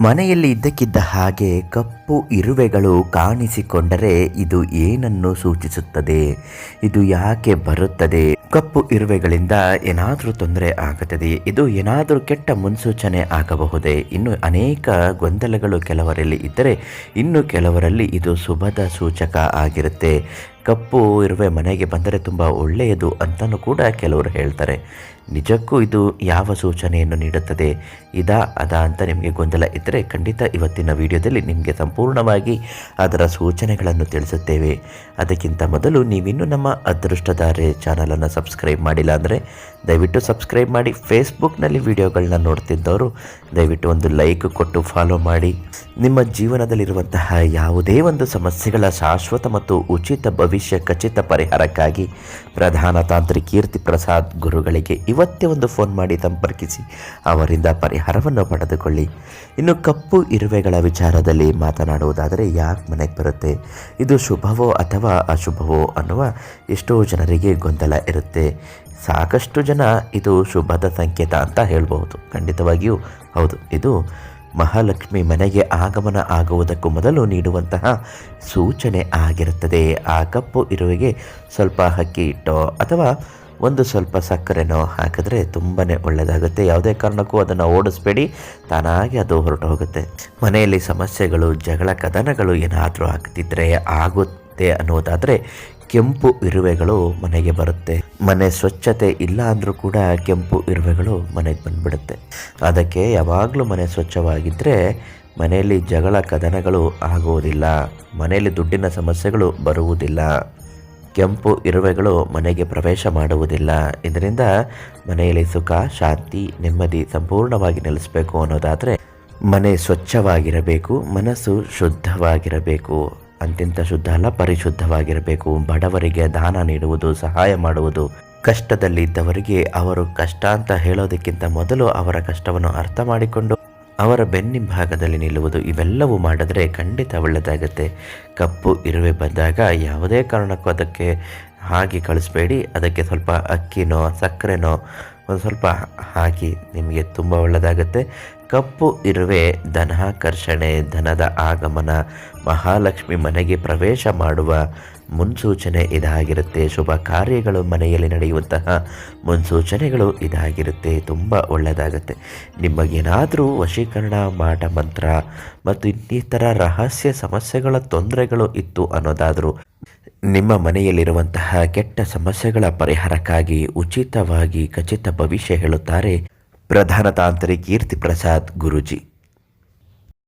ಮನೆಯಲ್ಲಿ ಇದ್ದಕ್ಕಿದ್ದ ಹಾಗೆ ಕಪ್ಪು ಇರುವೆಗಳು ಕಾಣಿಸಿಕೊಂಡರೆ ಇದು ಏನನ್ನು ಸೂಚಿಸುತ್ತದೆ? ಇದು ಯಾಕೆ ಬರುತ್ತದೆ? ಕಪ್ಪು ಇರುವೆಗಳಿಂದ ಏನಾದರೂ ತೊಂದರೆ ಆಗುತ್ತದೆ. ಇದು ಏನಾದರೂ ಕೆಟ್ಟ ಮುನ್ಸೂಚನೆ ಆಗಬಹುದೇ? ಇನ್ನು ಅನೇಕ ಗೊಂದಲಗಳು ಕೆಲವರಲ್ಲಿ ಇದ್ದರೆ ಇನ್ನು ಕೆಲವರಲ್ಲಿ ಇದು ಶುಭದ ಸೂಚಕ ಆಗಿರುತ್ತೆ. ಕಪ್ಪು ಇರುವೆ ಮನೆಗೆ ಬಂದರೆ ತುಂಬ ಒಳ್ಳೆಯದು ಅಂತಲೂ ಕೂಡ ಕೆಲವರು ಹೇಳ್ತಾರೆ. ನಿಜಕ್ಕೂ ಇದು ಯಾವ ಸೂಚನೆಯನ್ನು ನೀಡುತ್ತದೆ? ಇದಾ, ಅದಾ ಅಂತ ನಿಮಗೆ ಗೊಂದಲ ಇದ್ದರೆ ಖಂಡಿತ ಇವತ್ತಿನ ವಿಡಿಯೋದಲ್ಲಿ ನಿಮಗೆ ಸಂಪೂರ್ಣವಾಗಿ ಅದರ ಸೂಚನೆಗಳನ್ನು ತಿಳಿಸುತ್ತೇವೆ. ಅದಕ್ಕಿಂತ ಮೊದಲು ನೀವಿನ್ನೂ ನಮ್ಮ ಅದೃಷ್ಟಧಾರೆ ಚಾನಲನ್ನು ಸಬ್ಸ್ಕ್ರೈಬ್ ಮಾಡಿಲ್ಲ ಅಂದರೆ ದಯವಿಟ್ಟು ಸಬ್ಸ್ಕ್ರೈಬ್ ಮಾಡಿ. ಫೇಸ್ಬುಕ್ನಲ್ಲಿ ವಿಡಿಯೋಗಳನ್ನ ನೋಡ್ತಿದ್ದವರು ದಯವಿಟ್ಟು ಒಂದು ಲೈಕ್ ಕೊಟ್ಟು ಫಾಲೋ ಮಾಡಿ. ನಿಮ್ಮ ಜೀವನದಲ್ಲಿರುವಂತಹ ಯಾವುದೇ ಒಂದು ಸಮಸ್ಯೆಗಳ ಶಾಶ್ವತ ಮತ್ತು ಉಚಿತ ಭವಿಷ್ಯ ಖಚಿತ ಪರಿಹಾರಕ್ಕಾಗಿ ಪ್ರಧಾನ ತಾಂತ್ರಿಕ ಕೀರ್ತಿ ಪ್ರಸಾದ್ ಗುರುಗಳಿಗೆ ಇವತ್ತೇ ಒಂದು ಫೋನ್ ಮಾಡಿ ಸಂಪರ್ಕಿಸಿ, ಅವರಿಂದ ಪರಿಹಾರವನ್ನು ಪಡೆದುಕೊಳ್ಳಿ. ಇನ್ನು ಕಪ್ಪು ಇರುವೆಗಳ ವಿಚಾರದಲ್ಲಿ ಮಾತನಾಡುವುದಾದರೆ ಯಾಕೆ ಮನೆಗೆ ಬರುತ್ತೆ? ಇದು ಶುಭವೋ ಅಥವಾ ಅಶುಭವೋ ಅನ್ನುವ ಎಷ್ಟೋ ಜನರಿಗೆ ಗೊಂದಲ ಇರುತ್ತೆ. ಸಾಕಷ್ಟು ಜನ ಇದು ಶುಭದ ಸಂಕೇತ ಅಂತ ಹೇಳಬಹುದು. ಖಂಡಿತವಾಗಿಯೂ ಹೌದು. ಇದು ಮಹಾಲಕ್ಷ್ಮಿ ಮನೆಗೆ ಆಗಮನ ಆಗುವುದಕ್ಕೂ ಮೊದಲು ನೀಡುವಂತಹ ಸೂಚನೆ ಆಗಿರುತ್ತದೆ. ಆ ಕಪ್ಪು ಇರುವೆಗೆ ಸ್ವಲ್ಪ ಹಕ್ಕಿ ಇಟ್ಟೋ ಅಥವಾ ಒಂದು ಸ್ವಲ್ಪ ಸಕ್ಕರೆನೋ ಹಾಕಿದ್ರೆ ತುಂಬಾ ಒಳ್ಳೆಯದಾಗುತ್ತೆ ಯಾವುದೇ ಕಾರಣಕ್ಕೂ ಅದನ್ನು ಓಡಿಸ್ಬೇಡಿ. ತಾನಾಗಿ ಅದು ಹೊರಟು ಹೋಗುತ್ತೆ. ಮನೆಯಲ್ಲಿ ಸಮಸ್ಯೆಗಳು, ಜಗಳ, ಕದನಗಳು ಏನಾದರೂ ಆಗ್ತಿದ್ರೆ ಆಗುತ್ತೆ ಅನ್ನೋದಾದರೆ ಕೆಂಪು ಇರುವೆಗಳು ಮನೆಗೆ ಬರುತ್ತೆ. ಮನೆ ಸ್ವಚ್ಛತೆ ಇಲ್ಲ ಅಂದರೂ ಕೂಡ ಕೆಂಪು ಇರುವೆಗಳು ಮನೆಗೆ ಬಂದ್ಬಿಡುತ್ತೆ. ಅದಕ್ಕೆ ಯಾವಾಗಲೂ ಮನೆ ಸ್ವಚ್ಛವಾಗಿದ್ದರೆ ಮನೆಯಲ್ಲಿ ಜಗಳ, ಕದನಗಳು ಆಗುವುದಿಲ್ಲ ಮನೆಯಲ್ಲಿ ದುಡ್ಡಿನ ಸಮಸ್ಯೆಗಳು ಬರುವುದಿಲ್ಲ. ಕೆಂಪು ಇರುವೆಗಳು ಮನೆಗೆ ಪ್ರವೇಶ ಮಾಡುವುದಿಲ್ಲ. ಇದರಿಂದ ಮನೆಯಲ್ಲಿ ಸುಖ, ಶಾಂತಿ, ನೆಮ್ಮದಿ ಸಂಪೂರ್ಣವಾಗಿ ನೆಲೆಸಬೇಕು ಅನ್ನೋದಾದರೆ ಮನೆ ಸ್ವಚ್ಛವಾಗಿರಬೇಕು, ಮನಸ್ಸು ಶುದ್ಧವಾಗಿರಬೇಕು. ಅಂತಿಂತ ಶುದ್ಧ ಅಲ್ಲ, ಪರಿಶುದ್ಧವಾಗಿರಬೇಕು. ಬಡವರಿಗೆ ದಾನ ನೀಡುವುದು, ಸಹಾಯ ಮಾಡುವುದು. ಕಷ್ಟದಲ್ಲಿದ್ದವರಿಗೆ ಅವರು ಕಷ್ಟ ಅಂತ ಹೇಳೋದಕ್ಕಿಂತ ಮೊದಲು ಅವರ ಕಷ್ಟವನ್ನು ಅರ್ಥ ಮಾಡಿಕೊಂಡು ಅವರ ಬೆನ್ನಿಭಾಗದಲ್ಲಿ ನಿಲ್ಲುವುದು ಇವೆಲ್ಲವೂ ಮಾಡಿದ್ರೆ ಖಂಡಿತ ಒಳ್ಳೆಯದಾಗುತ್ತೆ. ಕಪ್ಪು ಇರುವೆ ಬಂದಾಗ ಯಾವುದೇ ಕಾರಣಕ್ಕೂ ಅದಕ್ಕೆ ಹಾಗೆ ಕಳಿಸ್ಬೇಡಿ. ಅದಕ್ಕೆ ಸ್ವಲ್ಪ ಅಕ್ಕಿನೋ, ಸಕ್ಕರೆನೋ ಒಂದು ಸ್ವಲ್ಪ ಹಾಕಿ ನಿಮಗೆ ತುಂಬ ಒಳ್ಳೆಯದಾಗುತ್ತೆ. ಕಪ್ಪು ಇರುವೆ ಧನಾಕರ್ಷಣೆ ಧನದ ಆಗಮನ, ಮಹಾಲಕ್ಷ್ಮಿ ಮನೆಗೆ ಪ್ರವೇಶ ಮಾಡುವ ಮುನ್ಸೂಚನೆ ಇದಾಗಿರುತ್ತೆ. ಶುಭ ಕಾರ್ಯಗಳು ಮನೆಯಲ್ಲಿ ನಡೆಯುವಂತಹ ಮುನ್ಸೂಚನೆಗಳು ಇದಾಗಿರುತ್ತೆ. ತುಂಬ ಒಳ್ಳೆಯದಾಗುತ್ತೆ. ನಿಮಗೇನಾದರೂ ವಶೀಕರಣ, ಮಾಟ ಮಂತ್ರ ಮತ್ತು ಇನ್ನಿತರ ರಹಸ್ಯ ಸಮಸ್ಯೆಗಳ ತೊಂದರೆಗಳು ಇತ್ತು ಅನ್ನೋದಾದರೂ ನಿಮ್ಮ ಮನೆಯಲ್ಲಿರುವಂತಹ ಕೆಟ್ಟ ಸಮಸ್ಯೆಗಳ ಪರಿಹಾರಕ್ಕಾಗಿ ಉಚಿತವಾಗಿ ಖಚಿತ ಭವಿಷ್ಯ ಹೇಳುತ್ತಾರೆ ಪ್ರಧಾನ ತಾಂತ್ರಿ ಕೀರ್ತಿ ಪ್ರಸಾದ್ ಗುರುಜಿ.